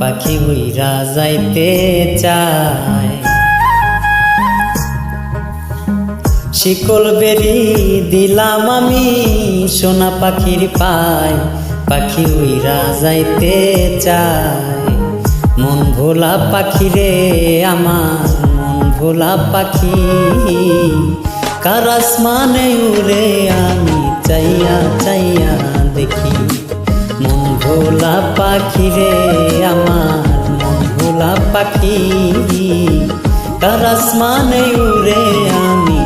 পাখি উইরা যাইতে চায়। শিকল বেরি দিলাম আমি সোনা পাখির পায় পাখি উইরা যাইতে চায়। মন ভোলা পাখি রে, আমার মন ভোলা পাখি। কারাস মানে উড়ে আমি চাইয়া চাইয়া দেখি। ভোলা পাখি রে আমার ভোলা পাখি তার আসমানে উড়ে আমি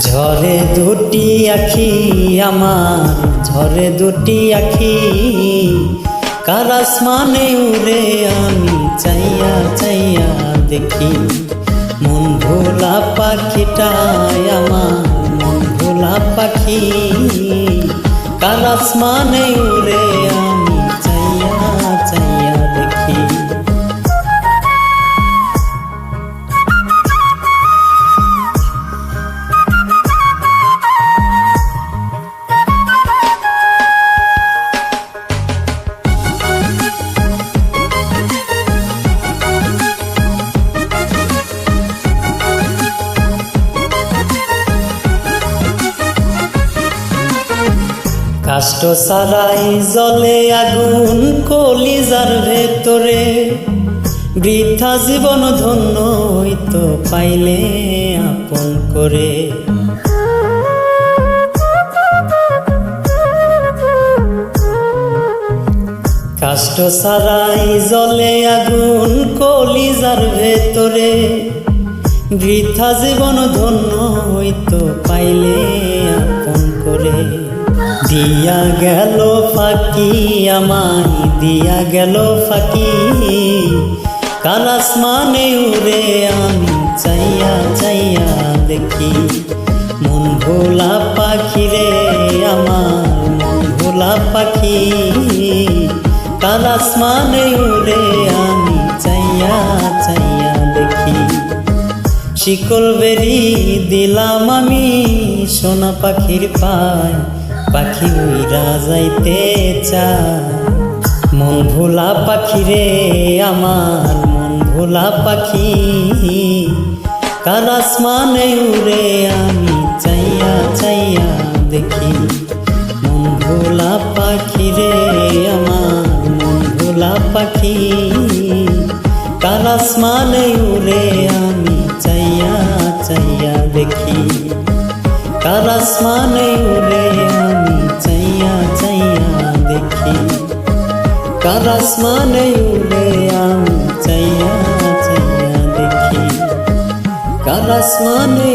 ঝরে দুটি আখি আমার, ঝরে দুটি আখি। কারাস মানে উড়ে আমি চাইয়া চাইয়া দেখি। মন ভোলা পাখিটাই আমার, মন ভোলা পাখি। কারাস মানে উড়ে আমি কাষ্ট সারাই জলে আগুন কলিজার ভেতরে। বৃথা জীবন ধন্য হইতো পাইলে আপন করে। কাষ্ট সারাই জলে আগুন কলিজার ভেতরে। বৃথা জীবন ধন্য হইতো পাইলে দিয়া গেল ফাঁকি, আমায় দিয়া গেল ফাঁকি। কালাস মানে উড়ে আমি চাইয়া চাইয়া দেখি, মন ভোলা পাখি রে, আমার মন ভোলা পাখি। কালাস মানে উড়ে আমি চাইয়া চাইয়া দেখি, শিকল বেরি দিলাম আমি সোনা পাখির পায়। পাখি উইরা যাইতে চায়। মন ভোলা পাখি রে আমার, মন ভোলা পাখি। কারাস মানে উড়ে আমি চাইয়া চাইয়া দেখি। মন ভোলা পাখি রে আমার, মন ভোলা পাখি। কারাস মানে উড়ে আমি চাইয়া চাইয়া দেখি। কারাস আসমানে উড়ে আমি চাইয়া চাইয়া দেখি। তার আসমানে উড়ে আমি চাইয়া চাইয়া দেখি। কারাস মানে